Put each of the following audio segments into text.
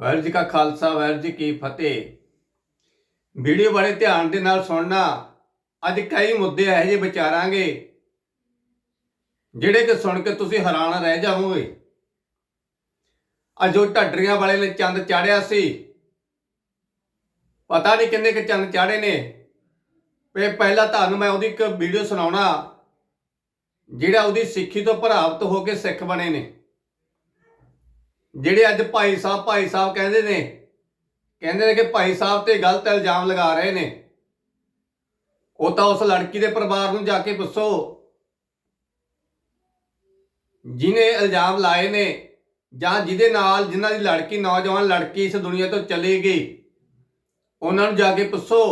ਵਾਹਿਗੁਰੂ ਜੀ ਕਾ ਖਾਲਸਾ, ਵਾਹਿਗੁਰੂ ਜੀ ਕੀ ਫਤਿਹ। ਵੀਡੀਓ ਬੜੇ ਧਿਆਨ ਦੇ ਨਾਲ ਸੁਣਨਾ। ਅੱਜ ਕਈ ਮੁੱਦੇ ਇਹੋ ਜਿਹੇ ਵਿਚਾਰਾਂਗੇ, ਜਿਹੜੇ ਕਿ ਸੁਣ ਕੇ ਤੁਸੀਂ ਹੈਰਾਨ ਰਹਿ ਜਾਵੋਗੇ। ਅੱਜ ਜੋ ਢੱਡਰੀਆਂ ਵਾਲੇ ਨੇ ਚੰਦ ਚਾੜਿਆ ਸੀ। ਪਤਾ ਨਹੀਂ ਕਿੰਨੇ ਕੁ ਚੰਦ ਚਾੜੇ ਨੇ। ਤੇ ਪਹਿਲਾਂ ਤੁਹਾਨੂੰ ਮੈਂ ਉਹਦੀ ਇੱਕ ਵੀਡੀਓ ਸੁਣਾਉਣਾ, ਜਿਹੜਾ ਉਹਦੀ ਸਿੱਖੀ ਤੋਂ ਪ੍ਰਭਾਵਿਤ ਹੋ ਕੇ ਸਿੱਖ ਬਣੇ ਨੇ। ਜਿਹੜੇ ਅੱਜ ਭਾਈ ਸਾਹਿਬ ਭਾਈ ਸਾਹਿਬ ਕਹਿੰਦੇ ਨੇ ਕਹਿੰਦੇ ਨੇ ਕਿ ਭਾਈ ਸਾਹਿਬ ਤੇ ਗਲਤ ਇਲਜ਼ਾਮ ਲਗਾ ਰਹੇ ਨੇ। ਉਹ ਤਾਂ ਉਸ ਲੜਕੀ ਦੇ ਪਰਿਵਾਰ ਨੂੰ ਜਾ ਕੇ ਪੁੱਛੋ। ਜਿਨੇ ਇਲਜ਼ਾਮ ਲਾਏ ਨੇ, ਜਾਂ ਜਿਹਦੇ ਨਾਲ ਜਿਨ੍ਹਾਂ ਦੀ ਲੜਕੀ, ਨੌਜਵਾਨ ਲੜਕੀ ਇਸ ਦੁਨੀਆ ਤੋਂ ਚਲੇ ਗਈ, ਉਹਨਾਂ ਨੂੰ ਜਾ ਕੇ ਪੁੱਛੋ।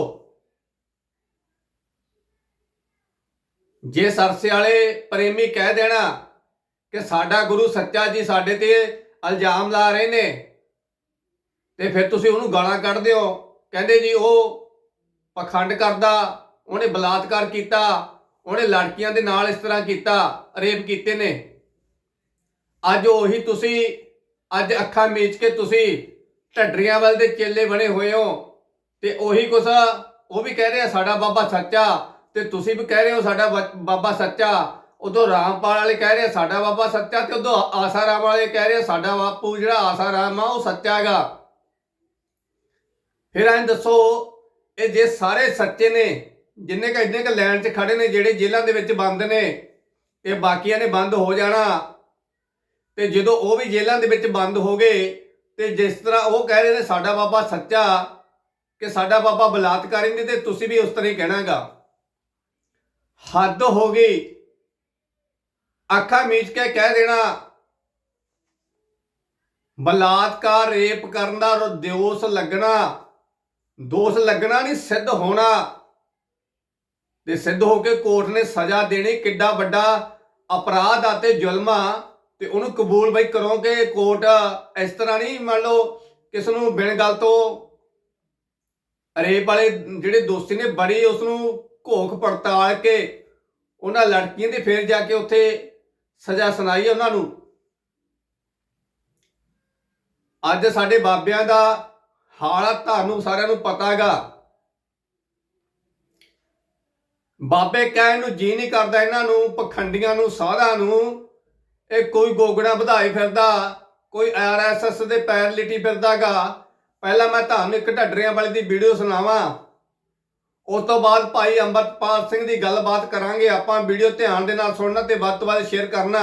ਜੇ ਸਰਸੇ ਵਾਲੇ ਪ੍ਰੇਮੀ ਕਹਿ ਦੇਣਾ ਕਿ ਸਾਡਾ ਗੁਰੂ ਸੱਚਾ ਜੀ ਸਾਡੇ ਤੇ ਇਲਜ਼ਾਮ ਲਾ ਰਹੇ ਨੇ। ਤੇ ਫਿਰ ਤੁਸੀਂ ਉਹਨੂੰ ਗਾਲਾਂ ਕੱਢਦੇ ਹੋ ਕਹਿੰਦੇ ਜੀ ਉਹ ਪਖੰਡ ਕਰਦਾ, ਉਹਨੇ ਬਲਾਤਕਾਰ ਕੀਤਾ, ਉਹਨੇ ਲੜਕੀਆਂ ਦੇ ਨਾਲ ਇਸ ਤਰ੍ਹਾਂ ਕੀਤਾ, ਰੇਪ ਕੀਤੇ ਨੇ। ਅੱਜ ਉਹੀ ਤੁਸੀਂ, ਅੱਜ ਅੱਖਾਂ ਮੀਚ ਕੇ ਤੁਸੀਂ ਢੱਡਰੀਆਂ ਵੱਲ ਦੇ ਚੇਲੇ ਬਣੇ ਹੋਏ ਹੋ। ਤੇ ਉਹੀ ਕੁਛ ਉਹ ਵੀ ਕਹਿ ਰਿਹਾ, ਸਾਡਾ ਬਾਬਾ ਸੱਚਾ। ਤੇ ਤੁਸੀਂ ਵੀ ਕਹਿ ਰਹੇ ਹੋ, ਸਾਡਾ ਬ- ਬਾਬਾ ਸੱਚਾ। ਉਦੋਂ ਰਾਮਪਾਲ ਵਾਲੇ ਕਹਿ ਰਹੇ ਸਾਡਾ ਬਾਬਾ ਸੱਚਾ ਤੇ ਉਦੋਂ ਆਸਾ ਰਾਮ ਵਾਲੇ ਕਹਿ ਰਹੇ ਸਾਡਾ ਬਾਪੂ ਜਿਹੜਾ ਆਸਾ ਰਾਮ ਆ, ਉਹ ਸੱਚਾ ਹੈਗਾ। ਫਿਰ ਐਂ ਦੱਸੋ, ਇਹ ਜੇ ਸਾਰੇ ਸੱਚੇ ਨੇ, ਜਿੰਨੇ ਕ ਇੰਨੇ ਕ ਲਾਈਨ 'ਚ ਖੜੇ ਨੇ, ਜਿਹੜੇ ਜੇਲ੍ਹਾਂ ਦੇ ਵਿੱਚ ਬੰਦ ਨੇ ਤੇ ਬਾਕੀਆਂ ਨੇ ਬੰਦ ਹੋ ਜਾਣਾ। ਤੇ ਜਦੋਂ ਉਹ ਵੀ ਜੇਲ੍ਹਾਂ ਦੇ ਵਿੱਚ ਬੰਦ ਹੋ ਗਏ, ਤੇ ਜਿਸ ਤਰ੍ਹਾਂ ਉਹ ਕਹਿ ਰਹੇ ਨੇ, ਸਾਡਾ ਬਾਬਾ ਸੱਚਾ, ਕਿ ਸਾਡਾ ਬਾਬਾ ਬਲਾਤਕਾਰੀ ਨਹੀਂ ਤੇ ਤੁਸੀਂ ਵੀ ਉਸ ਤਰ੍ਹਾਂ ਹੀ ਕਹਿਣਾਗਾ ਹੱਦ ਹੋ ਗਈ। ਅੱਖਾਂ ਮੀਚ ਕੇ ਕਹਿ ਦੇਣਾ, ਬਲਾਤਕਾਰ, ਰੇਪ ਕਰਨ ਦਾ ਦੋਸ਼ ਲੱਗਣਾ ਦੋਸ਼ ਲੱਗਣਾ ਨਹੀਂ, ਸਿੱਧ ਹੋਣਾ। ਤੇ ਸਿੱਧ ਹੋ ਕੇ ਕੋਰਟ ਨੇ ਸਜ਼ਾ ਦੇਣੀ, ਕਿੱਡਾ ਵੱਡਾ ਅਪਰਾਧ ਆ ਤੇ ਜ਼ੁਲਮ ਆ, ਤੇ ਉਹਨੂੰ ਕਬੂਲ ਬਈ ਕਰੋਗੇ ਕੋਰਟ ਇਸ ਤਰ੍ਹਾਂ ਨਹੀਂ, ਮੰਨ ਲਓ, ਕਿਸ ਨੂੰ ਬਿਨ ਗੱਲ ਤੋਂ ਰੇਪ ਵਾਲੇ ਜਿਹੜੇ ਦੋਸਤੀ ਨੇ ਬੜੀ ਉਸ ਨੂੰ ਘੋਖ ਪੜਤਾਲ ਕੇ, ਉਹਨਾਂ ਲੜਕੀਆਂ ਦੇ ਫੇਰ ਜਾ ਕੇ ਉੱਥੇ ਸਜ਼ਾ ਸੁਣਾਈ ਉਹਨਾਂ ਨੂੰ। ਅੱਜ ਸਾਡੇ ਬਾਬਿਆਂ ਦਾ ਹਾਲਾਤ ਤੁਹਾਨੂੰ ਸਾਰਿਆਂ ਨੂੰ ਪਤਾ ਹੈਗਾ। ਬਾਬੇ ਕਹਿਣ ਨੂੰ ਜੀ ਨਹੀਂ ਕਰਦਾ ਇਹਨਾਂ ਨੂੰ, ਪਖੰਡੀਆਂ ਨੂੰ ਸਾਧਾਂ ਨੂੰ, ਇਹ ਕੋਈ ਗੋਗੜਾ ਵਧਾਈ ਫਿਰਦਾ, ਕੋਈ ਆਰਐਸਐਸ ਦੇ ਪੈਰ ਲਿਟੀ ਫਿਰਦਾਗਾ ਪਹਿਲਾਂ ਮੈਂ ਤੁਹਾਨੂੰ ਇੱਕ ਢੱਡਰਿਆਂ ਵਾਲੀ ਦੀ ਵੀਡੀਓ ਸੁਣਾਵਾਂ। ਉਸ ਤੋਂ ਬਾਅਦ ਭਾਈ ਅੰਮ੍ਰਿਤਪਾਲ ਸਿੰਘ ਦੀ ਗੱਲਬਾਤ ਕਰਾਂਗੇ, ਆਪਾਂ ਵੀਡੀਓ ਧਿਆਨ ਦੇ ਨਾਲ ਸੁਣਨਾ ਤੇ ਵੱਧ ਤੋਂ ਵੱਧ ਸ਼ੇਅਰ ਕਰਨਾ।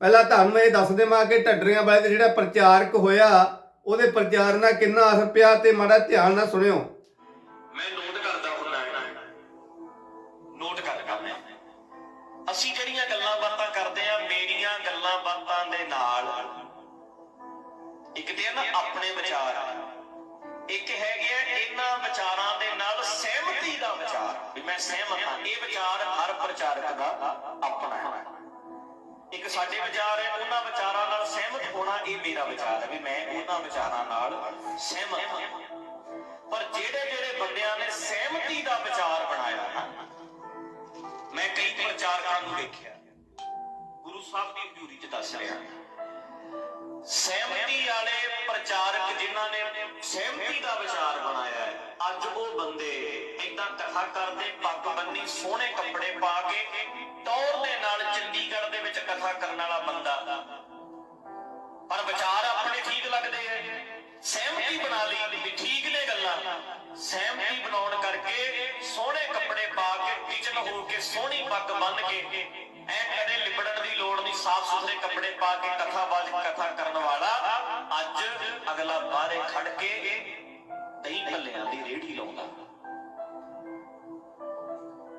ਪਹਿਲਾਂ ਤੁਹਾਨੂੰ ਇਹ ਦੱਸ ਦੇਵਾਂ ਕਿ ਢੱਡਰਿਆਂ ਵਾਲੇ ਦਾ ਜਿਹੜਾ ਪ੍ਰਚਾਰਕ ਹੋਇਆ, ਉਹਦੇ ਪ੍ਰਚਾਰ ਨਾਲ ਕਿੰਨਾ ਅਸਰ ਪਿਆ ਤੇ ਮਾੜਾ ਧਿਆਨ ਨਾਲ ਸੁਣਿਓ। ਮੈਂ ਨੋਟ ਕਰਦਾ ਹੁੰਦਾ ਨੋਟ ਕਰ ਕਰਨਾ ਅਸੀਂ ਜਿਹੜੀਆਂ ਗੱਲਾਂ ਬਾਤਾਂ ਕਰਦੇ ਆ ਮੇਰੀਆਂ ਗੱਲਾਂ ਬਾਤਾਂ ਦੇ ਨਾਲ, ਇੱਕ ਤੇ ਨਾ ਆਪਣੇ ਵਿਚਾਰ। ਇੱਕ ਹੈਗੇ ਆ ਇਹਨਾਂ ਵਿਚਾਰਾਂ ਦੇ ਨਾਲ ਸਹਿਮਤੀ ਦਾ ਵਿਚਾਰ। ਵੀ ਮੈਂ ਸਹਿਮਤ ਹਾਂ, ਇਹ ਵਿਚਾਰ ਹਰ ਪ੍ਰਚਾਰਕ ਦਾ ਆਪਣਾ ਹੈ। ਇੱਕ ਸਾਡੇ ਵਿਚਾਰ ਹੈ, ਉਹਨਾਂ ਵਿਚਾਰਾਂ ਨਾਲ ਸਹਿਮਤ ਹੋਣਾ ਇਹ ਮੇਰਾ ਵਿਚਾਰ ਹੈ, ਵੀ ਮੈਂ ਉਹਨਾਂ ਵਿਚਾਰਾਂ ਨਾਲ ਸਹਿਮਤ ਹਾਂ। ਪਰ ਜਿਹੜੇ ਜਿਹੜੇ ਬੰਦਿਆਂ ਨੇ ਸਹਿਮਤੀ ਦਾ ਵਿਚਾਰ ਬਣਾਇਆ ਨਾ ਮੈਂ ਕਈ ਪ੍ਰਚਾਰਕਾਂ ਨੂੰ ਦੇਖਿਆ। ਗੁਰੂ ਸਾਹਿਬ ਦੀ ਹਜ਼ੂਰੀ 'ਚ ਦੱਸ ਰਿਹਾ। ਸਹਿਮਤੀ ਵਾਲੇ ਪ੍ਰਚਾਰਕ ਜਿਨ੍ਹਾਂ ਨੇ ਸਹਿਮਤੀ ਦਾ ਵਿਚਾਰ ਬਣਾਇਆ ਹੈ। ਅੱਜ ਉਹ ਬੰਦੇ ਇਦਾਂ ਕਥਾ ਕਰਦੇ, ਪੱਗ ਬੰਨੀ, ਸੋਹਣੇ ਕੱਪੜੇ ਪਾ ਕੇ ਟੌਰ ਦੇ ਨਾਲ ਚੰਡੀਗੜ੍ਹ ਦੇ ਵਿੱਚ ਕਥਾ ਕਰਨ ਵਾਲਾ ਬੰਦਾ। ਪਰ ਵਿਚਾਰ ਆਪਣੇ ਠੀਕ ਲੱਗਦੇ ਐ ਸਹਿਮਤੀ ਬਣਾ ਲਈ ਵੀ ਠੀਕ ਨੇ ਗੱਲਾਂ। ਸਹਿਮਤੀ ਬਣਾਉਣ ਕਰਕੇ ਸੋਹਣੇ ਕੱਪੜੇ ਪਾ ਕੇ ਕਿਚਨ ਹੋ ਕੇ ਸੋਹਣੀ ਪੱਗ ਬੰਨ ਕੇ ਐ ਕਦੇ ਲਿਬੜਨ ਦੀ ਲੋੜ ਨਹੀਂ ਸਾਫ਼ ਸੁਥਰੇ ਕੱਪੜੇ ਪਾ ਕੇ ਕਥਾਬਾਜ਼ ਕਥਾ ਕਰਨ ਵਾਲਾ। ਅੱਜ ਅਗਲਾ ਬਾਹਰੇ ਖੜ ਕੇ ਦਹੀਂ ਭੱਲਿਆਂ ਦੀ ਰੇੜੀ ਲਾਉਂਦਾ।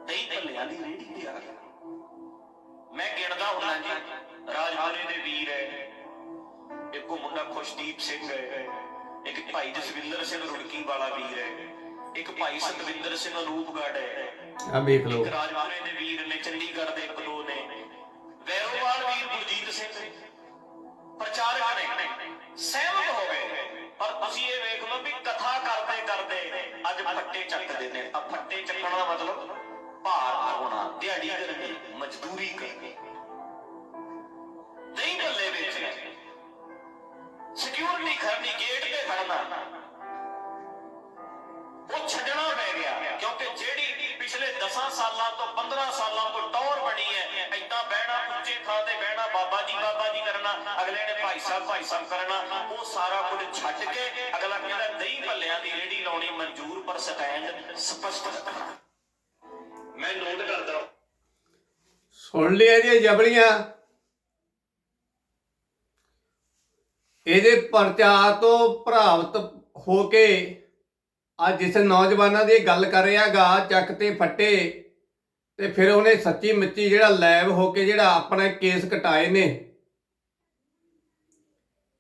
ਦਹੀਂ ਭੱਲਿਆਂ ਦੀ ਰੇੜੀ ਤੇ ਆ ਗਿਆ। ਮੈਂ ਗਿਣਦਾ ਹੁੰਦਾ ਜੀ ਰਾਜਪੁਰੇ ਦੇ ਵੀਰ ਹੈ। ਇੱਕ ਉਹ ਮੁੰਡਾ ਖੁਸ਼ਦੀਪ ਸਿੰਘ ਹੈ। ਇੱਕ ਭਾਈ ਜਸਵਿੰਦਰ ਸਿੰਘ ਰੁੜਕੀ ਵਾਲਾ ਵੀਰ ਹੈ। ਇੱਕ ਭਾਈ ਸਤਵਿੰਦਰ ਸਿੰਘ ਰੂਪਗੜ੍ਹ ਹੈ। ਆ ਵੇਖ ਲਓ। ਰਾਜਪੁਰੇ ਦੇ ਵੀਰ ਨੇ ਚੰਡੀਗੜ੍ਹ ਦੇ ਇੱਕ ਦੋ ਵੀਰ ਗੁਰਜੀਤ ਸਿੰਘ ਪ੍ਰਚਾਰਕ ਨੇ ਸਹਿਮਤ ਹੋ ਗਏ। ਪਰ ਤੁਸੀਂ ਇਹ ਵੇਖ ਲਓ ਵੀ ਕਥਾ ਕਰਦੇ ਕਰਦੇ ਅੱਜ ਫੱਟੇ ਚੱਕ ਦਿੰਦੇ ਆ। ਫੱਟੇ ਚੱਕਣ ਦਾ ਮਤਲਬ ਭਾਰ ਹੋਣਾ ਦਿਹਾੜੀ ਕਰਨੀ, ਮਜ਼ਦੂਰੀ ਕਰਨੀ। ਨਹੀਂ ਬੱਲੇ ਵੇਚਣਾ। ਸਿਕਿਉਰਿਟੀ ਖੜਨੀ ਗੇਟ ਤੇ ਖੜਨਾ ਉਹ ਛੱਡਣਾ ਪੈ ਗਿਆ, ਕਿਉਂਕਿ ਜਿਹੜੀ 10 ਸਾਲਾਂ ਤੋਂ 15 ਸਾਲਾਂ ਤੋਂ ਟੌਰ ਬਣੀ ਹੈ। ਐਦਾਂ ਬਹਿਣਾ ਉੱਚੇ ਥਾਂ ਤੇ ਬਹਿਣਾ, ਬਾਬਾ ਜੀ ਬਾਬਾ ਜੀ ਕਰਨਾ, ਅਗਲੇ ਨੇ ਭਾਈ ਸਾਹਿਬ ਭਾਈ ਸਾਹਿਬ ਕਰਨਾ, ਉਹ ਸਾਰਾ ਕੁਝ ਛੱਡ ਕੇ ਅਗਲਾ ਕਹਿੰਦਾ ਦਹੀਂ ਭੱਲਿਆਂ ਦੀ ਰੇੜੀ ਲਾਉਣੀ ਮਨਜ਼ੂਰ, ਪਰ ਸਟੈਂਡ ਸਪਸ਼ਟ ਮੈਂ ਨੋਟ ਕਰਦਾ। ਸੁਣ ਲਿਆ ਜੀ ਜਬਲੀਆਂ। ਇਹਦੇ ਪ੍ਰਚਾਰ ਤੋਂ ਪ੍ਰਭਾਵਿਤ ਹੋ ਕੇ ਅੱਜ ਜਿਸ ਨੌਜਵਾਨਾਂ ਦੀ ਗੱਲ ਕਰ ਰਿਹਾਗਾ, ਚੱਕ ਤੇ ਫੱਟੇ, ਤੇ ਫਿਰ ਉਹਨੇ ਸੱਚੀ ਮਿੱਚੀ ਜਿਹੜਾ ਲੈਬ ਹੋ ਕੇ ਜਿਹੜਾ ਆਪਣੇ ਕੇਸ ਕਟਾਏ ਨੇ।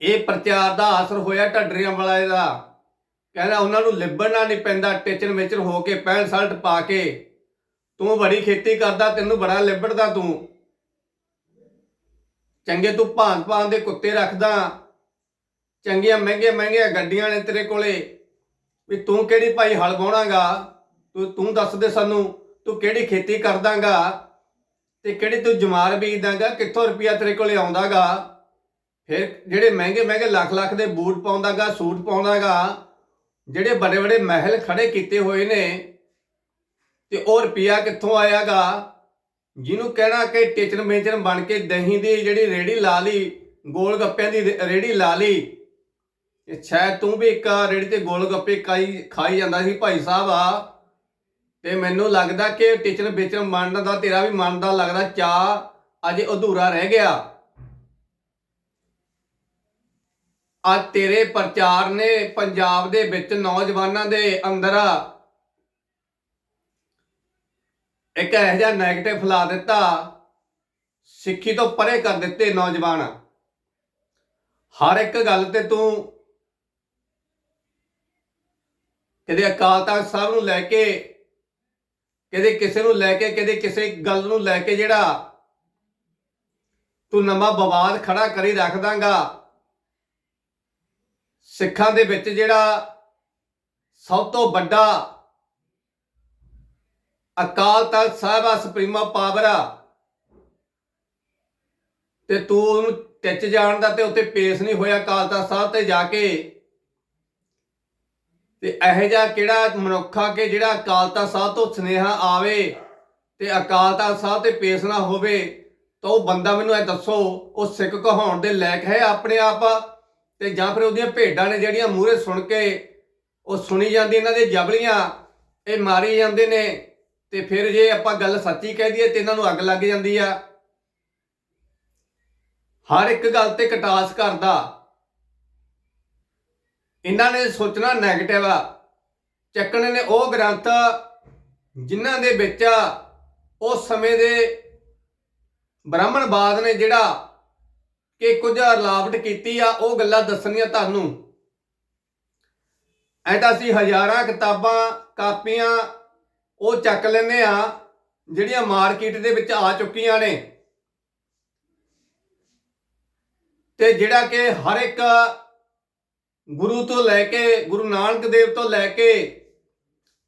ਇਹ ਪ੍ਰਚਾਰ ਦਾ ਅਸਰ ਹੋਇਆ ਢੱਡਰੀਆਂ ਵਾਲਾ ਦਾ। ਕਹਿੰਦਾ ਉਹਨਾਂ ਨੂੰ ਲਿਬੜਨਾ ਨਹੀਂ ਪੈਂਦਾ ਟਿਚਨ ਮਿਚਨ ਹੋ ਕੇ ਪੈਂਟ ਸ਼ਰਟ ਪਾ ਕੇ। ਤੂੰ ਬੜੀ ਖੇਤੀ ਕਰਦਾ, ਤੈਨੂੰ ਬੜਾ ਲਿਬੜਦਾ ਤੂੰ। ਚੰਗੇ ਤੂੰ ਭਾਂਤ ਭਾਂਤ ਦੇ ਕੁੱਤੇ ਰੱਖਦਾ। ਚੰਗੀਆਂ, ਮਹਿੰਗੀਆਂ ਮਹਿੰਗੀਆਂ ਗੱਡੀਆਂ ਨੇ ਤੇਰੇ ਕੋਲੇ। ਵੀ ਤੂੰ ਕਿਹੜੀ ਭਾਈ ਹਲ ਵਾਹੁਣਾਗਾ ਤੂੰ ਤੂੰ ਦੱਸ ਦੇ ਸਾਨੂੰ, ਤੂੰ ਕਿਹੜੀ ਖੇਤੀ ਕਰਦਾਗਾ? ਤੇ ਕਿਹੜੀ ਤੂੰ ਜਮਾਰ ਬੀਜਦਾਗਾ? ਕਿੱਥੋਂ ਰੁਪਿਆ ਤੇਰੇ ਕੋਲੇ ਆਉਂਦਾਗਾ? ਫਿਰ ਜਿਹੜੇ ਮਹਿੰਗੇ ਮਹਿੰਗੇ ਲੱਖ ਲੱਖ ਦੇ ਬੂਟ ਪਾਉਂਦਾਗਾ, ਸੂਟ ਪਾਉਂਦਾਗਾ, ਜਿਹੜੇ ਬੜੇ ਬੜੇ ਮਹਿਲ ਖੜੇ ਕੀਤੇ ਹੋਏ ਨੇ, ਤੇ ਉਹ ਰੁਪਿਆ ਕਿੱਥੋਂ ਆਇਆਗਾ? ਜਿਹਨੂੰ ਕਹਿਣਾ ਕਿ ਟਿਚਨ ਮੇਚਨ ਬਣ ਕੇ ਦਹੀਂ ਦੀ ਜਿਹੜੀ ਰੇੜੀ ਲਾ ਲਈ, ਗੋਲ ਗੱਪਿਆਂ ਦੀ ਰੇ- ਰੇੜੀ ਲਾ ਲਈ ਇਹ ਸ਼ਾਇਦ ਤੂੰ ਵੀ ਇੱਕ ਰੇੜੀ ਤੇ ਗੋਲ ਗੱਪੇ ਖਾਈ ਖਾਈ ਜਾਂਦਾ ਸੀ ਭਾਈ ਸਾਹਿਬ ਆ। ਤੇ ਮੈਨੂੰ ਲੱਗਦਾ ਕਿ ਟਿਚਨ ਵੇਚਣ ਬਣਨ ਦਾ, ਤੇਰਾ ਵੀ ਮਨ ਦਾ ਲੱਗਦਾ ਚਾ ਅਜੇ ਅਧੂਰਾ ਰਹਿ ਗਿਆ। ਆ ਤੇਰੇ ਪ੍ਰਚਾਰ ਨੇ ਪੰਜਾਬ ਦੇ ਵਿੱਚ ਨੌਜਵਾਨਾਂ ਦੇ ਅੰਦਰ ਇੱਕ ਇਹੋ ਜਿਹਾ ਨੈਗੇਟਿਵ ਫਲਾ ਦਿੱਤਾ, ਸਿੱਖੀ ਤੋਂ ਪਰੇ ਕਰ ਦਿੱਤੇ ਨੌਜਵਾਨ। ਹਰ ਇੱਕ ਗੱਲ ਤੇ ਤੂੰ ਕਦੇ ਅਕਾਲ ਤਖਤ ਸਾਹਿਬ ਨੂੰ ਲੈ ਕੇ ਕਦੇ ਕਿਸੇ ਨੂੰ ਲੈ ਕੇ ਕਦੇ ਕਿਸੇ ਗੱਲ ਨੂੰ ਲੈ ਕੇ ਜਿਹੜਾ ਤੂੰ ਨਵਾਂ ਵਿਵਾਦ ਖੜਾ ਕਰੀ ਰੱਖ ਦਾਂਗਾ ਸਿੱਖਾਂ ਦੇ ਵਿੱਚ ਜਿਹੜਾ ਸਭ ਤੋਂ ਵੱਡਾ ਅਕਾਲ ਤਖਤ ਸਾਹਿਬ ਆ, ਸੁਪਰੀਮਾ ਪਾਵਰ ਆ, ਤੇ ਤੂੰ ਉਹਨੂੰ ਟਿੱਚ ਜਾਣ ਦਾ ਤੇ ਉੱਤੇ ਪੇਸ਼ ਨਹੀਂ ਹੋਇਆ ਅਕਾਲ ਤਖਤ ਸਾਹਿਬ ਤੇ ਜਾ ਕੇ। ਤੇ ਇਹੋ ਜਿਹਾ ਕਿਹੜਾ ਮਨੁੱਖਾ ਕਿ ਜਿਹੜਾ ਅਕਾਲਤਾ ਸਾਹਿਬ ਤੋਂ ਸੁਨੇਹਾ ਆਵੇ ਤੇ ਅਕਾਲਤਾ ਸਾਹਿਬ ਤੇ ਪੇਸ਼ ਨਾ ਹੋਵੇ, ਤਾਂ ਉਹ ਬੰਦਾ ਮੈਨੂੰ ਇਹ ਦੱਸੋ, ਉਹ ਸਿੱਖ ਕਹਾਉਣ ਦੇ ਲਾਇਕ ਹੈ ਆਪਣੇ ਆਪ? ਤੇ ਜਾਂ ਫਿਰ ਉਹਦੀਆਂ ਭੇਡਾਂ ਨੇ ਜਿਹੜੀਆਂ ਮੂਹਰੇ ਸੁਣ ਕੇ ਉਹ ਸੁਣੀ ਜਾਂਦੀ ਇਹਨਾਂ ਦੇ ਜਬਲੀਆਂ, ਇਹ ਮਾਰੀ ਜਾਂਦੇ ਨੇ, ਤੇ ਫਿਰ ਜੇ ਆਪਾਂ ਗੱਲ ਸੱਚੀ ਕਹਿ ਦਈਏ ਤੇ ਇਹਨਾਂ ਨੂੰ ਅੱਗ ਲੱਗ ਜਾਂਦੀ ਆ। ਹਰ ਇੱਕ ਗੱਲ ਤੇ ਕਟਾਸ ਕਰਦਾ। ਇਹਨਾਂ ਨੇ ਸੋਚਣਾ 네ਗੇਟਿਵ ਆ। ਚੱਕਣੇ ਨੇ ਉਹ ਗ੍ਰੰਥ ਜਿਨ੍ਹਾਂ ਦੇ ਵਿੱਚ ਉਸ ਸਮੇਂ ਦੇ ਬ੍ਰਾਹਮਣਵਾਦ ਨੇ ਜਿਹੜਾ ਕਿ ਕੁਝ ਰਲਾਵਟ ਕੀਤੀ ਆ, ਉਹ ਗੱਲਾਂ ਦੱਸਣੀਆਂ ਤੁਹਾਨੂੰ। ਐ ਤਾਂ ਅਸੀਂ ਹਜ਼ਾਰਾਂ ਕਿਤਾਬਾਂ, ਕਾਪੀਆਂ ਉਹ ਚੱਕ ਲੈਨੇ ਆ, ਜਿਹੜੀਆਂ ਮਾਰਕੀਟ ਦੇ ਵਿੱਚ ਆ ਚੁੱਕੀਆਂ ਨੇ। ਤੇ ਜਿਹੜਾ ਕਿ ਹਰ ਇੱਕ ਗੁਰੂ ਤੋਂ ਲੈ ਕੇ, ਗੁਰੂ ਨਾਨਕ ਦੇਵ ਤੋਂ ਲੈ ਕੇ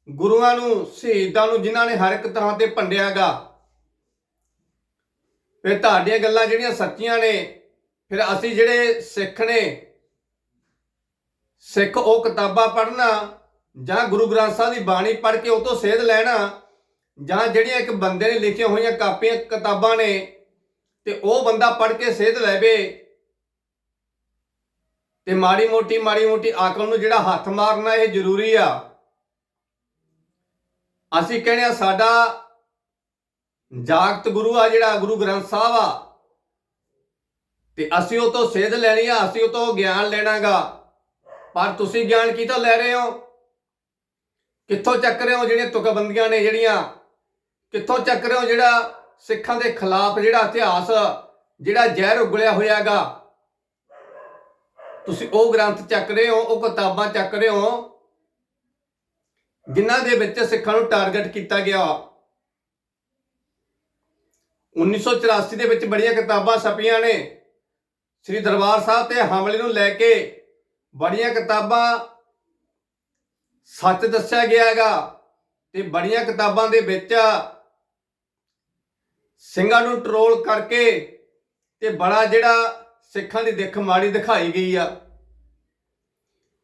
ਗੁਰੂਆਂ ਨੂੰ, ਸ਼ਹੀਦਾਂ ਨੂੰ, ਜਿਨ੍ਹਾਂ ਨੇ ਹਰ ਇੱਕ ਤਰ੍ਹਾਂ ਤੇ ਭੰਡਿਆਗਾ ਫਿਰ ਤੁਹਾਡੀਆਂ ਗੱਲਾਂ ਜਿਹੜੀਆਂ ਸੱਚੀਆਂ ਨੇ, ਫਿਰ ਅਸੀਂ ਜਿਹੜੇ ਸਿੱਖ ਨੇ, ਸਿੱਖ ਉਹ ਕਿਤਾਬਾਂ ਪੜ੍ਹਨਾ, ਜਾਂ ਗੁਰੂ ਗ੍ਰੰਥ ਸਾਹਿਬ ਦੀ ਬਾਣੀ ਪੜ੍ਹ ਕੇ ਉਹ ਤੋਂ ਸੇਧ ਲੈਣਾ, ਜਾਂ ਜਿਹੜੀਆਂ ਇੱਕ ਬੰਦੇ ਨੇ ਲਿਖੀਆਂ ਹੋਈਆਂ ਕਾਪੀਆਂ, ਕਿਤਾਬਾਂ ਨੇ, ਤੇ ਉਹ ਬੰਦਾ ਪੜ੍ਹ ਕੇ ਸੇਧ ਲੈਵੇ ਤੇ ਮਾੜੀ ਮੋਟੀ ਮਾੜੀ ਮੋਟੀ ਅਕਲ ਨੂੰ ਜਿਹੜਾ ਹੱਥ ਮਾਰਨਾ ਇਹ ਜ਼ਰੂਰੀ ਆ। ਅਸੀਂ ਕਹਿੰਦੇ ਆ ਸਾਡਾ ਜਾਗਤ ਗੁਰੂ ਆ ਜਿਹੜਾ ਗੁਰੂ ਗ੍ਰੰਥ ਸਾਹਿਬ ਆ। ਤੇ ਅਸੀਂ ਉਹ ਤੋਂ ਸੇਧ ਲੈਣੀ ਆ, ਅਸੀਂ ਉਹ ਤੋਂ ਗਿਆਨ ਲੈਣਾਗਾ। ਪਰ ਤੁਸੀਂ ਗਿਆਨ ਕੀ ਤਾਂ ਲੈ ਰਹੇ ਹੋ? ਕਿੱਥੋਂ ਚੱਕ ਰਹੇ ਹੋ ਜਿਹੜੀਆਂ ਤੁਕਬੰਦੀਆਂ ਨੇ ਜਿਹੜੀਆਂ? ਕਿੱਥੋਂ ਚੱਕ ਰਹੇ ਹੋ ਜਿਹੜਾ ਸਿੱਖਾਂ ਦੇ ਖਿਲਾਫ ਜਿਹੜਾ ਇਤਿਹਾਸ, ਜਿਹੜਾ ਜ਼ਹਿਰ ਉਗਲਿਆ ਹੋਇਆਗਾ? ਤੁਸੀਂ ਉਹ ਗ੍ਰੰਥ ਚੱਕ ਰਹੇ ਹੋ, ਉਹ ਕਿਤਾਬਾਂ ਚੱਕ ਰਹੇ ਹੋ, ਜਿਨ੍ਹਾਂ ਦੇ ਵਿੱਚ ਸਿੱਖਾਂ ਨੂੰ ਟਾਰਗੇਟ ਕੀਤਾ ਗਿਆ। 1984 ਦੇ ਵਿੱਚ ਬੜੀਆਂ ਕਿਤਾਬਾਂ ਛਪੀਆਂ ਨੇ। ਸ੍ਰੀ ਦਰਬਾਰ ਸਾਹਿਬ ਤੇ ਹਮਲੇ ਨੂੰ ਲੈ ਕੇ ਬੜੀਆਂ ਕਿਤਾਬਾਂ ਸੱਚ ਦੱਸਿਆ ਗਿਆ ਹੈਗਾ ਤੇ ਬੜੀਆਂ ਕਿਤਾਬਾਂ ਦੇ ਵਿੱਚ ਸਿੰਘਾਂ ਨੂੰ ਟਰੋਲ ਕਰਕੇ ਤੇ ਬੜਾ ਜਿਹੜਾ ਸਿੱਖਾਂ ਦੀ ਦਿੱਖ ਮਾੜੀ ਦਿਖਾਈ ਗਈ ਆ।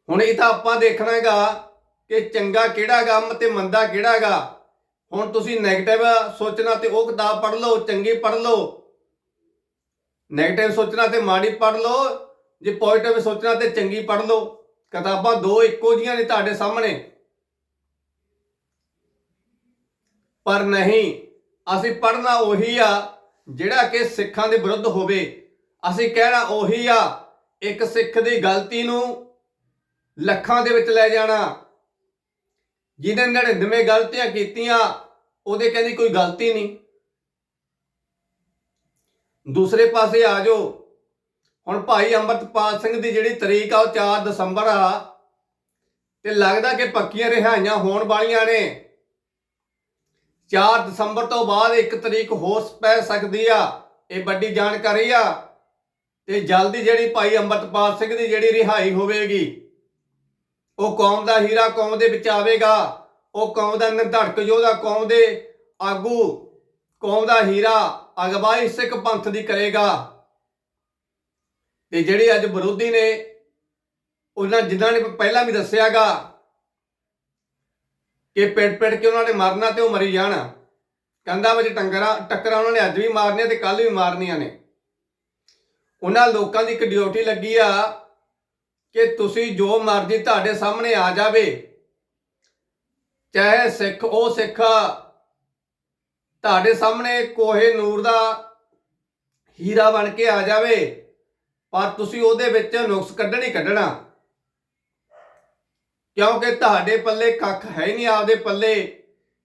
ਹੁਣ ਇਹ ਤਾਂ ਆਪਾਂ ਦੇਖਣਾ ਹੈਗਾ ਕਿ ਚੰਗਾ ਕਿਹੜਾ ਗਾ ਤੇ ਮੰਦਾ ਕਿਹੜਾ ਗਾ ਹੁਣ ਤੁਸੀਂ 네ਗੇਟਿਵ ਸੋਚਣਾ ਤੇ ਉਹ ਕਿਤਾਬ ਪੜ੍ਹ ਲਓ, ਚੰਗੀ ਪੜ੍ਹ ਲਓ। 네ਗੇਟਿਵ ਸੋਚਣਾ ਤੇ ਮਾੜੀ ਪੜ੍ਹ ਲਓ, ਜੇ ਪੋਜ਼ਿਟਿਵ ਸੋਚਣਾ ਤੇ ਚੰਗੀ ਪੜ੍ਹ ਲਓ। ਕਿਤਾਬਾਂ ਦੋ ਇੱਕੋ ਜੀਆਂ ਨੇ ਤੁਹਾਡੇ ਸਾਹਮਣੇ। ਪਰ ਨਹੀਂ, ਅਸੀਂ ਪੜ੍ਹਨਾ ਉਹੀ ਆ ਜਿਹੜਾ ਕਿ ਸਿੱਖਾਂ ਦੇ ਵਿਰੁੱਧ ਹੋਵੇ। ਅਸੀਂ ਕਹਿਣਾ ਉਹੀ ਆ, ਇੱਕ ਸਿੱਖ ਦੀ ਗਲਤੀ ਨੂੰ ਲੱਖਾਂ ਦੇ ਵਿੱਚ ਲੈ ਜਾਣਾ। ਜਿਹਨੇ 99 ਗਲਤੀਆਂ ਕੀਤੀਆਂ, ਉਹਦੇ ਕਹਿੰਦੀ ਕੋਈ ਗਲਤੀ ਨਹੀਂ। ਦੂਸਰੇ ਪਾਸੇ ਆ ਜਾਓ। ਹੁਣ ਭਾਈ ਅੰਮ੍ਰਿਤਪਾਲ ਸਿੰਘ ਦੀ ਜਿਹੜੀ ਤਰੀਕ ਆ, ਉਹ 4 ਦਸੰਬਰ ਆ। ਤੇ ਲੱਗਦਾ ਕਿ ਪੱਕੀਆਂ ਰਿਹਾਈਆਂ ਹੋਣ ਵਾਲੀਆਂ ਨੇ। 4 ਦਸੰਬਰ ਤੋਂ ਬਾਅਦ ਇੱਕ ਤਰੀਕ ਹੋ ਪੈ ਸਕਦੀ ਆ। ਇਹ ਵੱਡੀ ਜਾਣਕਾਰੀ ਆ। ਤੇ ਜਲਦੀ ਜਿਹੜੀ ਭਾਈ ਅੰਮ੍ਰਿਤਪਾਲ ਸਿੰਘ ਦੀ ਜਿਹੜੀ ਰਿਹਾਈ ਹੋਵੇਗੀ, ਉਹ ਕੌਮ ਦਾ ਹੀਰਾ ਕੌਮ ਦੇ ਵਿੱਚ ਆਵੇਗਾ, ਉਹ ਕੌਮ ਦਾ ਨਿਰਧੜਕ ਯੋਧਾ ਕੌਮ ਦੇ ਆਗੂ, ਕੌਮ ਦਾ ਹੀਰਾ ਅਗਵਾਈ ਸਿੱਖ ਪੰਥ ਦੀ ਕਰੇਗਾ। ਤੇ ਜਿਹੜੇ ਅੱਜ ਵਿਰੋਧੀ ਨੇ, ਉਹਨਾਂ ਜਿਨ੍ਹਾਂ ਨੇ ਪਹਿਲਾਂ ਵੀ ਦੱਸਿਆਗਾ ਕਿ ਪਿੰਡ ਪਿੰਡ ਕੇ ਉਹਨਾਂ ਨੇ ਮਰਨਾ ਤੇ ਉਹ ਮਰੀ ਜਾਣ। ਕੰਧਾਂ ਵਿੱਚ ਟੰਗਰਾਂ, ਟੱਕਰਾਂ ਉਹਨਾਂ ਨੇ ਅੱਜ ਵੀ ਮਾਰਨੀਆਂ ਤੇ ਕੱਲ ਵੀ ਮਾਰਨੀਆਂ ਨੇ। ਉਹਨਾਂ ਲੋਕਾਂ ਦੀ ਇੱਕ ਡਿਊਟੀ ਲੱਗੀ ਆ ਕਿ ਤੁਸੀਂ ਜੋ ਮਰਜ਼ੀ ਤੁਹਾਡੇ ਸਾਹਮਣੇ ਆ ਜਾਵੇ। ਚਾਹੇ ਸਿੱਖ, ਉਹ ਸਿੱਖ ਤੁਹਾਡੇ ਸਾਹਮਣੇ ਕੋਹੇ ਨੂਰ ਦਾ ਹੀਰਾ ਬਣ ਕੇ ਆ ਜਾਵੇ, ਪਰ ਤੁਸੀਂ ਉਹਦੇ ਵਿੱਚ ਨੁਕਸ ਕੱਢਣ ਹੀ ਕੱਢਣਾ। ਕਿਉਂਕਿ ਤੁਹਾਡੇ ਪੱਲੇ ਕੱਖ ਹੈ ਨਹੀਂ ਆਪਦੇ ਪੱਲੇ।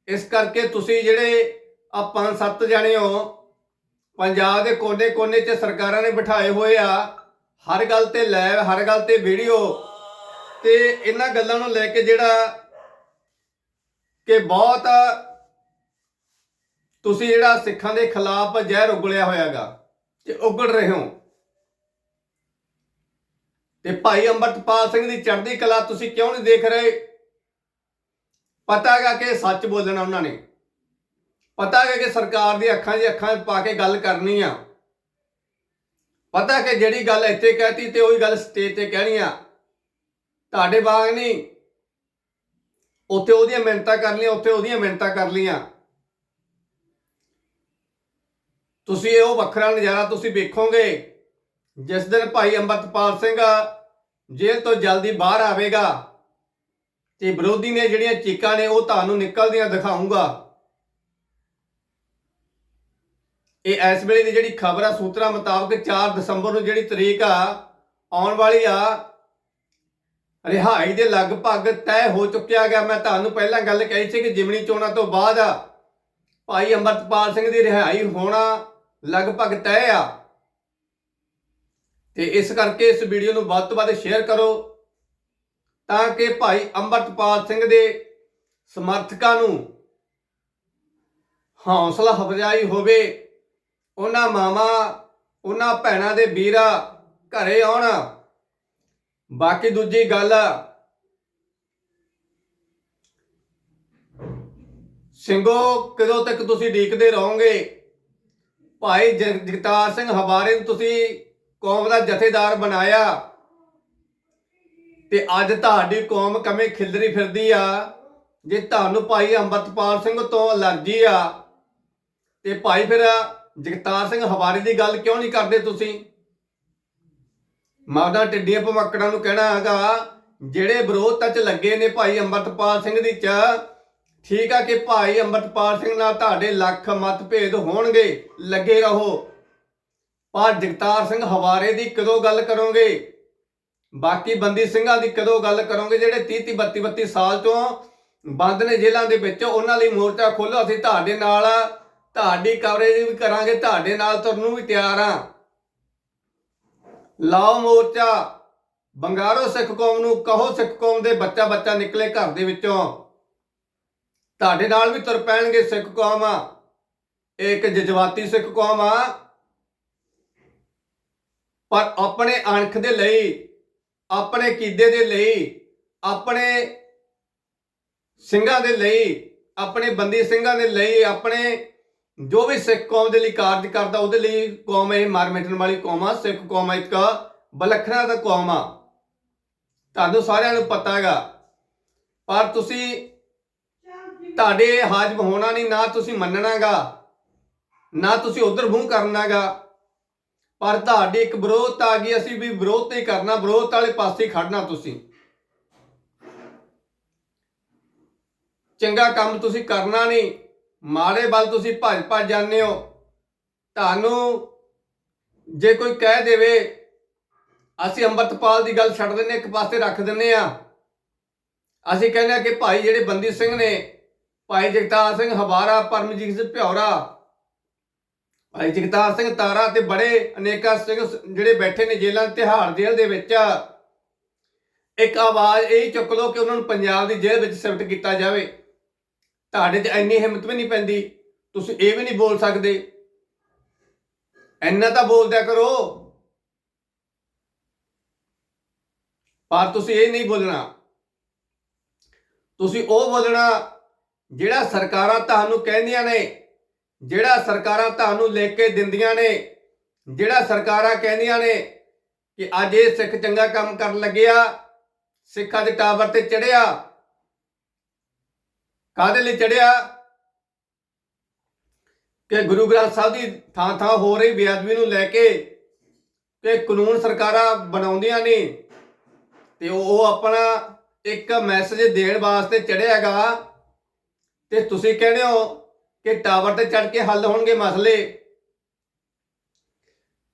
ਇਸ ਕਰਕੇ ਤੁਸੀਂ ਜਿਹੜੇ ਆ ਪੰਜ ਸੱਤ ਜਣੇ ਹੋ ਪੰਜਾਬ ਦੇ ਕੋਨੇ-ਕੋਨੇ 'ਚ ਸਰਕਾਰਾਂ ਨੇ ਬਿਠਾਏ ਹੋਏ ਆ। ਹਰ ਗੱਲ ਤੇ ਲੈਬ ਹਰ ਗੱਲ ਤੇ ਵੀਡੀਓ। ਤੇ ਇਹਨਾਂ ਗੱਲਾਂ ਨੂੰ ਲੈ ਕੇ ਜਿਹੜਾ ਕਿ ਬਹੁਤ ਤੁਸੀਂ ਜਿਹੜਾ ਸਿੱਖਾਂ ਦੇ ਖਿਲਾਫ ਜ਼ਹਿਰ ਉਗਲਿਆ ਹੋਇਆਗਾ ਤੇ ਉਗੜ ਰਹੇ ਹੋ। ਤੇ ਭਾਈ ਅੰਮ੍ਰਿਤਪਾਲ ਸਿੰਘ ਦੀ ਚੜ੍ਹਦੀ ਕਲਾ ਤੁਸੀਂ ਕਿਉਂ ਨਹੀਂ ਦੇਖ ਰਹੇ? ਪਤਾ ਹੈਗਾ ਕਿ ਸੱਚ ਬੋਲਣਾ ਉਹਨਾਂ ਨੇ। ਪਤਾ ਹੈਗਾ ਕਿ ਸਰਕਾਰ ਦੀ ਅੱਖਾਂ 'ਚ ਅੱਖਾਂ ਪਾ ਕੇ ਗੱਲ ਕਰਨੀ ਆ। ਪਤਾ ਕਿ ਜਿਹੜੀ ਗੱਲ ਇੱਥੇ ਕਹਿਤੀ ਤੇ ਉਹੀ ਗੱਲ ਸਟੇਜ ਤੇ ਕਹਿਣੀ ਆ। ਤੁਹਾਡੇ ਬਾਗ ਨਹੀਂ ਉੱਥੇ ਉਹਦੀਆਂ ਮਿਹਨਤਾਂ ਕਰ ਲਈਆਂ, ਉੱਥੇ ਉਹਦੀਆਂ ਮਿਹਨਤਾਂ ਕਰ ਲਈਆਂ। ਤੁਸੀਂ ਇਹ ਉਹ ਵੱਖਰਾ ਨਜ਼ਾਰਾ ਤੁਸੀਂ ਵੇਖੋਗੇ। ਜਿਸ ਦਿਨ ਭਾਈ ਅੰਮ੍ਰਿਤਪਾਲ ਸਿੰਘ ਜੇਲ੍ਹ ਤੋਂ ਜਲਦੀ ਬਾਹਰ ਆਵੇਗਾ ਤੇ ਵਿਰੋਧੀ ਨੇ ਜਿਹੜੀਆਂ ਚੀਕਾਂ ਨੇ ਉਹ ਤੁਹਾਨੂੰ ਨਿਕਲਦੀਆਂ ਦਿਖਾਉਂਗਾ ਇਹ ਇਸ ਵੇਲੇ ਦੀ ਜਿਹੜੀ ਖਬਰ ਆ, ਸੂਤਰਾਂ ਮੁਤਾਬਕ 4 ਦਸੰਬਰ ਨੂੰ ਜਿਹੜੀ ਤਰੀਕ ਆ, ਆਉਣ ਵਾਲੀ ਆ, ਰਿਹਾਈ ਦੇ ਲਗਭਗ ਤੈਅ ਹੋ ਚੁੱਕਿਆ ਗਿਆ। ਮੈਂ ਤੁਹਾਨੂੰ ਪਹਿਲਾਂ ਗੱਲ ਕਹੀ ਸੀ ਕਿ ਜਿਮਣੀ ਚੋਣਾਂ ਤੋਂ ਬਾਅਦ ਭਾਈ ਅੰਮ੍ਰਿਤਪਾਲ ਸਿੰਘ ਦੀ ਰਿਹਾਈ ਹੋਣਾ ਲਗਭਗ ਤੈਅ ਆ। ਤੇ ਇਸ ਕਰਕੇ ਇਸ ਵੀਡੀਓ ਨੂੰ ਵੱਧ ਤੋਂ ਵੱਧ ਸ਼ੇਅਰ ਕਰੋ ਤਾਂ ਕਿ ਭਾਈ ਅੰਮ੍ਰਿਤਪਾਲ ਸਿੰਘ ਦੇ ਸਮਰਥਕਾਂ ਨੂੰ ਹੌਸਲਾ ਅਫਜ਼ਾਈ ਹੋਵੇ। ਉਹਨਾਂ ਮਾਮਾ ਉਹਨਾਂ ਭੈਣਾਂ ਦੇ ਵੀਰਾ ਘਰੇ ਆਉਣ। ਬਾਕੀ ਦੂਜੀ ਗੱਲ, ਸਿੰਘੋ, ਕਦੋਂ ਤੱਕ ਤੁਸੀਂ ਢੀਕਦੇ ਰਹੋਗੇ? ਭਾਈ ਜਗ- ਜਗਤਾਰ ਸਿੰਘ ਹਵਾਰੇ ਨੂੰ ਤੁਸੀਂ ਕੌਮ ਦਾ ਜਥੇਦਾਰ ਬਣਾਇਆ। ਤੇ ਅੱਜ ਤੁਹਾਡੀ ਕੌਮ ਕਮੇ ਖਿਲਰੀ ਫਿਰਦੀ ਆ, ਜੇ ਤੁਹਾਨੂੰ ਭਾਈ ਅੰਮ੍ਰਿਤਪਾਲ ਸਿੰਘ ਤੋਂ ਅਲਰਜੀ ਆ, ਤੇ ਭਾਈ ਫਿਰ ਜਗਤਾਰ ਸਿੰਘ ਹਵਾਰੇ ਦੀ ਗੱਲ ਕਿਉਂ ਨਹੀਂ ਕਰਦੇ ਤੁਸੀਂ? ਮਾਦਾ ਟਿੱਡੀਆਂ ਭਮੱਕੜਾਂ ਨੂੰ ਕਹਿਣਾ ਹੈਗਾ ਜਿਹੜੇ ਵਿਰੋਧਤਾ 'ਚ ਲੱਗੇ ਨੇ ਭਾਈ ਅੰਮ੍ਰਿਤਪਾਲ ਸਿੰਘ ਦੀ ਚ ਠੀਕ ਆ ਕਿ ਭਾਈ ਅੰਮ੍ਰਿਤਪਾਲ ਸਿੰਘ ਨਾਲ ਤੁਹਾਡੇ ਲੱਖ ਮਤਭੇਦ ਹੋਣਗੇ ਲੱਗੇ ਰਹੋ। ਪਰ ਜਗਤਾਰ ਸਿੰਘ ਹਵਾਰੇ ਦੀ ਕਦੋਂ ਗੱਲ ਕਰੋਗੇ? ਬਾਕੀ ਬੰਦੀ ਸਿੰਘਾਂ ਦੀ ਕਦੋਂ ਗੱਲ ਕਰੋਗੇ ਜਿਹੜੇ 30 30 32 32 ਸਾਲ ਤੋਂ ਬੰਦ ਨੇ ਜੇਲ੍ਹਾਂ ਦੇ ਵਿੱਚ ਉਹਨਾਂ ਲਈ ਮੋਰਚਾ ਖੋਲੋ ਅਸੀਂ ਤੁਹਾਡੇ ਨਾਲ ਆ, ਤੁਹਾਡੀ ਕਵਰੇਜ ਵੀ ਕਰਾਂਗੇ, ਤੁਹਾਡੇ ਨਾਲ ਤੁਰਨ ਨੂੰ ਵੀ ਤਿਆਰ ਆ। ਲਾਓ ਮੋਰਚਾ। ਬੰਗਾਰੋ ਸਿੱਖ ਕੌਮ ਨੂੰ ਕਹੋ ਸਿੱਖ ਕੌਮ ਦੇ ਬੱਚਾ ਬੱਚਾ ਨਿਕਲੇ ਘਰ ਦੇ ਵਿੱਚੋਂ। ਤੁਹਾਡੇ ਨਾਲ ਵੀ ਤੁਰ ਪੈਣਗੇ ਸਿੱਖ ਕੌਮ ਆ। ਇਹ ਇੱਕ ਜਜ਼ਬਾਤੀ ਸਿੱਖ ਕੌਮ ਆ। ਪਰ ਆਪਣੇ ਅਣਖ ਦੇ ਲਈ, ਆਪਣੇ ਕੀਦੇ ਦੇ ਲਈ, ਆਪਣੇ ਸਿੰਘਾਂ ਦੇ ਲਈ, ਆਪਣੇ ਬੰਦੀ ਸਿੰਘਾਂ ਦੇ ਲਈ, ਆਪਣੇ ਜੋ ਵੀ ਸਿੱਖ ਕੌਮ ਦੇ ਲਈ ਕਾਰਜ ਕਰਦਾ, ਉਹਦੇ ਲਈ ਕੌਮ ਇਹ ਮਰ ਮਿਟਣ ਵਾਲੀ ਕੌਮ ਆ, ਸਿੱਖ ਕੌਮ ਇੱਕ ਬਲਖਣਾ ਦਾ ਕੌਮ ਆ। ਤੁਹਾਨੂੰ ਸਾਰਿਆਂ ਨੂੰ ਪਤਾ ਹੈਗਾ। ਪਰ ਤੁਸੀਂ ਤੁਹਾਡੇ ਇਹ ਹਾਜ਼ਮ ਹੋਣਾ ਨਹੀਂ, ਨਾ ਤੁਸੀਂ ਮੰਨਣਾਗਾ ਨਾ ਤੁਸੀਂ ਉਧਰ ਮੂੰਹ ਕਰਨਾਗਾ ਪਰ ਤੁਹਾਡੀ ਇੱਕ ਵਿਰੋਧ ਆ ਗਈ, ਅਸੀਂ ਵੀ ਵਿਰੋਧ ਤੇ ਕਰਨਾ, ਵਿਰੋਧ ਵਾਲੇ ਪਾਸੇ ਖੜਨਾ ਤੁਸੀਂ। ਚੰਗਾ ਕੰਮ ਤੁਸੀਂ ਕਰਨਾ ਨਹੀਂ। ਮਾੜੇ ਵੱਲ ਤੁਸੀਂ ਭੱਜ ਭੱਜ ਜਾਂਦੇ ਹੋ। ਤੁਹਾਨੂੰ ਜੇ ਕੋਈ ਕਹਿ ਦੇਵੇ, ਅਸੀਂ ਅੰਮ੍ਰਿਤਪਾਲ ਦੀ ਗੱਲ ਛੱਡ ਦਿੰਨੇ ਇੱਕ ਪਾਸੇ ਰੱਖ ਦਿੰਨੇ ਆ ਅਸੀਂ ਕਹਿੰਦੇ ਆ ਕਿ ਭਾਈ ਜਿਹੜੇ ਬੰਦੀ ਸਿੰਘ ਨੇ, ਭਾਈ ਜਗਤਾਰ ਸਿੰਘ ਹਵਾਰਾ, ਪਰਮਜੀਤ ਸਿੰਘ ਭਿਉਰਾ ਭਾਈ ਜਗਤਾਰ ਸਿੰਘ ਤਾਰਾ ਤੇ ਬੜੇ ਅਨੇਕਾਂ ਸਿੰਘ ਜਿਹੜੇ ਬੈਠੇ ਨੇ ਜੇਲ੍ਹਾਂ ਤਿਹਾੜ ਜੇਲ੍ਹ ਦੇ ਵਿੱਚ। ਇੱਕ ਆਵਾਜ਼ ਇਹ ਚੁੱਕ ਲਓ ਕਿ ਉਹਨਾਂ ਨੂੰ ਪੰਜਾਬ ਦੀ ਜੇਲ੍ਹ ਵਿੱਚ ਸ਼ਿਫਟ ਕੀਤਾ ਜਾਵੇ। ਤੁਹਾਡੇ 'ਚ ਇੰਨੀ ਹਿੰਮਤ ਵੀ ਨਹੀਂ ਪੈਂਦੀ। ਤੁਸੀਂ ਇਹ ਵੀ ਨਹੀਂ ਬੋਲ ਸਕਦੇ। ਇੰਨਾ ਤਾਂ ਬੋਲਦਿਆ ਕਰੋ। ਪਰ ਤੁਸੀਂ ਇਹ ਨਹੀਂ ਬੋਲਣਾ। ਤੁਸੀਂ ਉਹ ਬੋਲਣਾ ਜਿਹੜਾ ਸਰਕਾਰਾਂ ਤੁਹਾਨੂੰ ਕਹਿੰਦੀਆਂ ਨੇ, ਜਿਹੜਾ ਸਰਕਾਰਾਂ ਤੁਹਾਨੂੰ ਲੈ ਕੇ ਦਿੰਦੀਆਂ ਨੇ, ਜਿਹੜਾ ਸਰਕਾਰਾਂ ਕਹਿੰਦੀਆਂ ਨੇ ਕਿ ਅੱਜ ਇਹ ਸਿੱਖ ਚੰਗਾ ਕੰਮ ਕਰਨ ਲੱਗਿਆ ਸਿੱਖਾਂ ਦੇ ਟਾਵਰ ਤੇ ਚੜਿਆ ਕਾਹਦੇ ਲਈ ਚੜਿਆ? ਕਿ ਗੁਰੂ ਗ੍ਰੰਥ ਸਾਹਿਬ ਦੀ ਥਾਂ ਥਾਂ ਹੋ ਰਹੀ ਬੇਅਦਬੀ ਨੂੰ ਲੈ ਕੇ ਕਿ ਕਾਨੂੰਨ ਸਰਕਾਰਾਂ ਬਣਾਉਂਦੀਆਂ ਨੇ, ਤੇ ਉਹ ਆਪਣਾ ਇੱਕ ਮੈਸੇਜ ਦੇਣ ਵਾਸਤੇ ਚੜਿਆਗਾ। ਤੇ ਤੁਸੀਂ ਕਹਿੰਦੇ ਹੋ ਕਿ ਟਾਵਰ ਤੇ ਚੜ ਕੇ ਹੱਲ ਹੋਣਗੇ ਮਸਲੇ।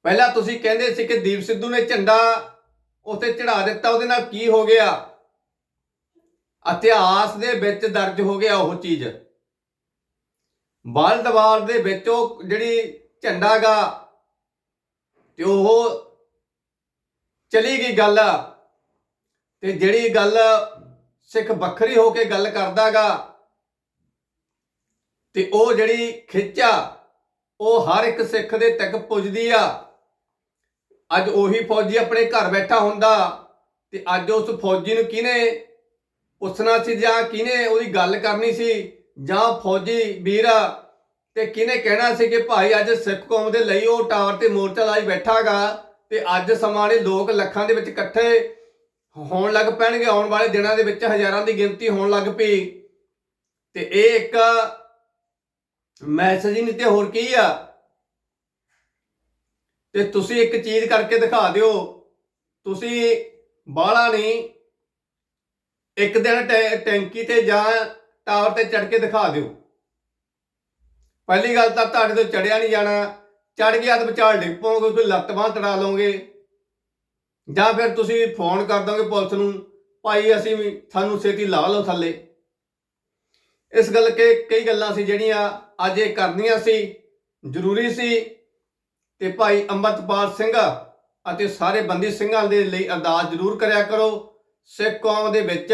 ਪਹਿਲਾਂ ਤੁਸੀਂ ਕਹਿੰਦੇ ਸੀ ਕਿ ਦੀਪ ਸਿੱਧੂ ਨੇ ਝੰਡਾ ਉੱਤੇ ਚੜਾ ਦਿੱਤਾ, ਉਹਦੇ ਨਾਲ ਕੀ ਹੋ ਗਿਆ? ਇਤਿਹਾਸ ਦੇ ਵਿੱਚ ਦਰਜ ਹੋ ਗਿਆ ਉਹ ਚੀਜ਼। ਵਰਲਡ ਵਾਰ ਦੇ ਵਿੱਚ ਉਹ ਜਿਹੜੀ ਝੰਡਾ ਗਾ ਤੇ ਉਹ ਚਲੀ ਗਈ ਗੱਲ। ਤੇ ਜਿਹੜੀ ਗੱਲ ਸਿੱਖ ਵੱਖਰੀ ਹੋ ਕੇ ਗੱਲ ਕਰਦਾਗਾ ਤੇ ਉਹ ਜਿਹੜੀ ਖਿੱਚਾ ਉਹ ਹਰ ਇੱਕ ਸਿੱਖ ਦੇ ਤੱਕ ਪੁੱਜਦੀ ਆ। ਅੱਜ ਉਹੀ ਫੌਜੀ ਆਪਣੇ ਘਰ ਬੈਠਾ ਹੁੰਦਾ ਤੇ ਅੱਜ ਉਸ ਫੌਜੀ ਨੂੰ ਕਿਹਨੇ ਪੁੱਛਣਾ ਸੀ ਜਾਂ ਕਿਹਨੇ ਉਹਦੀ ਗੱਲ ਕਰਨੀ ਸੀ ਜਾਂ ਫੌਜੀ ਵੀਰ ਤੇ ਕਿਹਨੇ ਕਹਿਣਾ ਸੀ ਕਿ ਭਾਈ ਅੱਜ ਸਿੱਖ ਕੌਮ ਦੇ ਲਈ ਉਹ ਟਾਵਰ ਤੇ ਮੋਰਚਾ ਲਾਈ ਬੈਠਾਗਾ ਤੇ ਅੱਜ ਸਮਾਂ ਦੇ ਲੋਕ ਲੱਖਾਂ ਦੇ ਵਿੱਚ ਇਕੱਠੇ ਹੋਣ ਲੱਗ ਪੈਣਗੇ, ਆਉਣ ਵਾਲੇ ਦਿਨਾਂ ਦੇ ਵਿੱਚ ਹਜ਼ਾਰਾਂ ਦੀ ਗਿਣਤੀ ਹੋਣ ਲੱਗ ਪਈ। ਤੇ ਇਹ ਇੱਕ ਮੈਸੇਜ ਹੀ ਨਹੀਂ ਤੇ ਹੋਰ ਕੀ ਆ? ਤੇ ਤੁਸੀਂ ਇੱਕ ਚੀਜ਼ ਕਰਕੇ ਦਿਖਾ ਦਿਓ। ਤੁਸੀਂ ਬਾਹਲਾ ਨਹੀਂ ਇੱਕ ਦਿਨ ਟੈ- ਟੈਂਕੀ ਤੇ ਜਾਂ ਟਾਵਰ ਤੇ ਚੜ ਕੇ ਦਿਖਾ ਦਿਓ। ਪਹਿਲੀ ਗੱਲ ਤਾਂ ਤੁਹਾਡੇ ਤੋਂ ਚੜਿਆ ਨਹੀਂ ਜਾਣਾ। ਚੜ ਗਿਆ ਤਾਂ ਵਿਚਾਲ ਡਿੱਗ ਪੋਗੇ ਕੋਈ ਲੱਤ ਬਾਂਹ ਤੜਾ ਲਓਗੇ। ਜਾਂ ਫਿਰ ਤੁਸੀਂ ਫੋਨ ਕਰ ਦੋਗੇ ਪੁਲਿਸ ਨੂੰ, ਭਾਈ, ਅਸੀਂ ਵੀ ਸਾਨੂੰ ਛੇਤੀ ਲਾ ਲਓ ਥੱਲੇ। ਇਸ ਗੱਲ ਕੇ, ਕਈ ਗੱਲਾਂ ਸੀ ਜਿਹੜੀਆਂ ਅੱਜ ਇਹ ਕਰਨੀਆਂ ਸੀ, ਜ਼ਰੂਰੀ ਸੀ। ਤੇ ਭਾਈ ਅੰਮ੍ਰਿਤਪਾਲ ਸਿੰਘ ਅਤੇ ਸਾਰੇ ਬੰਦੀ ਸਿੰਘਾਂ ਦੇ ਲਈ ਅਰਦਾਸ ਜ਼ਰੂਰ ਕਰਿਆ ਕਰੋ। ਸਿੱਖ ਕੌਮ ਦੇ ਵਿੱਚ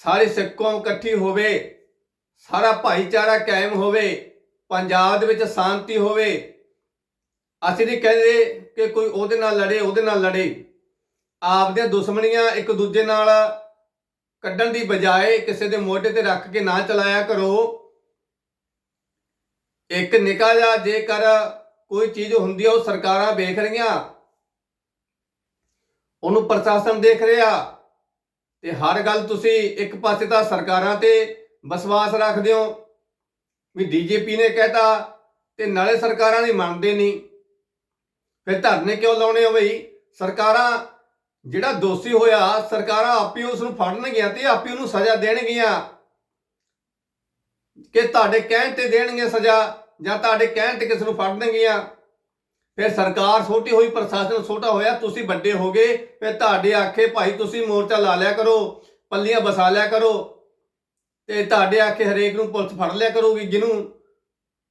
ਸਾਰੀ ਸਿੱਖ ਕੌਮ ਇਕੱਠੀ ਹੋਵੇ, ਸਾਰਾ ਭਾਈਚਾਰਾ ਕਾਇਮ ਹੋਵੇ, ਪੰਜਾਬ ਦੇ ਵਿੱਚ ਸ਼ਾਂਤੀ ਹੋਵੇ, ਅਸੀਂ ਨਹੀਂ ਕਹਿੰਦੇ ਕਿ ਕੋਈ ਉਹਦੇ ਨਾਲ ਲੜੇ, ਉਹਦੇ ਨਾਲ ਲੜੇ। ਆਪਦੀਆਂ ਦੁਸ਼ਮਣੀਆਂ ਇੱਕ ਦੂਜੇ ਨਾਲ ਕੱਢਣ ਦੀ ਬਜਾਏ ਕਿਸੇ ਦੇ ਮੋਢੇ ਤੇ ਰੱਖ ਕੇ ਨਾ ਚਲਾਇਆ ਕਰੋ। ਇੱਕ ਨਿਕਾ ਜਿਹਾ ਜੇਕਰ ਕੋਈ ਚੀਜ਼ ਹੁੰਦੀ ਆ, ਉਹ ਸਰਕਾਰਾਂ ਵੇਖ ਰਹੀਆਂ ਉਹਨੂੰ ਪ੍ਰਸ਼ਾਸਨ ਦੇਖ ਰਿਹਾ। ਤੇ ਹਰ ਗੱਲ ਤੁਸੀਂ ਇੱਕ ਪਾਸੇ ਤਾਂ ਸਰਕਾਰਾਂ ਤੇ ਵਿਸ਼ਵਾਸ ਰੱਖਦੇ ਹੋ ਵੀ ਡੀਜੀਪੀ ਨੇ ਕਹਿਤਾ ਤੇ ਨਾਲੇ ਸਰਕਾਰਾਂ ਨਹੀਂ ਮੰਨਦੇ ਨਹੀਂ ਫਿਰ ਧਰਨੇ ਕਿਉਂ ਲਾਉਣੇ ਹੋ ਬਈ? ਸਰਕਾਰਾਂ ਜਿਹੜਾ ਦੋਸ਼ੀ ਹੋਇਆ, ਸਰਕਾਰਾਂ ਆਪੇ ਉਸ ਨੂੰ ਫੜਨਗੀਆਂ ਤੇ ਆਪੇ ਉਹਨੂੰ ਸਜ਼ਾ ਦੇਣਗੀਆਂ। ਕਿ ਤੁਹਾਡੇ ਕਹਿਣ ਤੇ ਦੇਣਗੇ ਸਜ਼ਾ ਜਾਂ ਤੁਹਾਡੇ ਕਹਿਣ ਤੇ ਕਿਸ ਨੂੰ ਫੜਨਗੀਆਂ? ਫਿਰ ਸਰਕਾਰ ਛੋਟੀ ਹੋਈ, ਪ੍ਰਸ਼ਾਸਨ ਛੋਟਾ ਹੋਇਆ, ਤੁਸੀਂ ਵੱਡੇ ਹੋ ਗਏ, ਫਿਰ ਤੁਹਾਡੇ ਆਖੇ, ਭਾਈ, ਤੁਸੀਂ ਮੋਰਚਾ ਲਾ ਲਿਆ ਕਰੋ, ਪੱਲੀਆਂ ਵਸਾ ਲਿਆ ਕਰੋ ਤੇ ਤੁਹਾਡੇ ਆਖੇ ਹਰੇਕ ਨੂੰ ਪੁਲਿਸ ਫੜ ਲਿਆ ਕਰੂਗੀ, ਜਿਹਨੂੰ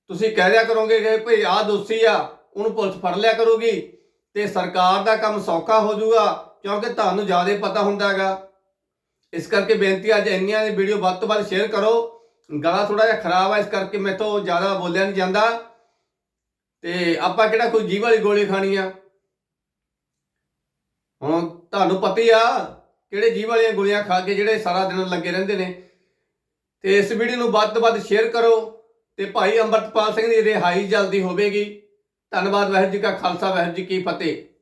ਤੁਸੀਂ ਕਹਿ ਲਿਆ ਕਰੋਗੇ ਕਿ ਭਈ ਆਹ ਦੋਸ਼ੀ ਆ, ਉਹਨੂੰ ਪੁਲਿਸ ਫੜ ਲਿਆ ਕਰੂਗੀ ਤੇ ਸਰਕਾਰ ਦਾ ਕੰਮ ਸੌਖਾ ਹੋ ਜਾਊਗਾ, ਕਿਉਂਕਿ ਤੁਹਾਨੂੰ ਜ਼ਿਆਦਾ ਪਤਾ ਹੁੰਦਾ ਹੈਗਾ। ਇਸ ਕਰਕੇ ਬੇਨਤੀ ਅੱਜ ਇੰਨੀਆਂ ਦੀ ਵੀਡੀਓ ਵੱਧ ਤੋਂ ਵੱਧ ਸ਼ੇਅਰ ਕਰੋ। ਗਲਾ ਥੋੜਾ ਜਿਹਾ ਖਰਾਬ ਆ, ਇਸ ਕਰਕੇ ਮੈਂ ਤੋਂ ਜ਼ਿਆਦਾ ਬੋਲਿਆ ਨਹੀਂ ਜਾਂਦਾ। ਤੇ ਆਪਾਂ ਕਿਹੜਾ ਕੋਈ ਜੀਵ ਵਾਲੀ ਗੋਲੀ ਖਾਣੀ ਆ? ਹੁਣ ਤੁਹਾਨੂੰ ਪਤਾ ਹੀ ਆ ਕਿਹੜੇ ਜੀਵ ਵਾਲੀਆਂ ਗੋਲੀਆਂ ਖਾ ਕੇ ਜਿਹੜੇ ਸਾਰਾ ਦਿਨ ਲੱਗੇ ਰਹਿੰਦੇ ਨੇ। ਤੇ ਇਸ ਵੀਡੀਓ ਨੂੰ ਵੱਧ ਤੋਂ ਵੱਧ ਸ਼ੇਅਰ ਕਰੋ ਤੇ ਭਾਈ ਅੰਮ੍ਰਿਤਪਾਲ ਸਿੰਘ ਦੀ ਰਿਹਾਈ ਜਲਦੀ ਹੋਵੇਗੀ। ਧੰਨਵਾਦ, ਵਾਹਿਗੁਰੂ ਜੀ ਕਾ ਖਾਲਸਾ, ਵਾਹਿਗੁਰੂ ਜੀ ਕੀ ਫਤਿਹ।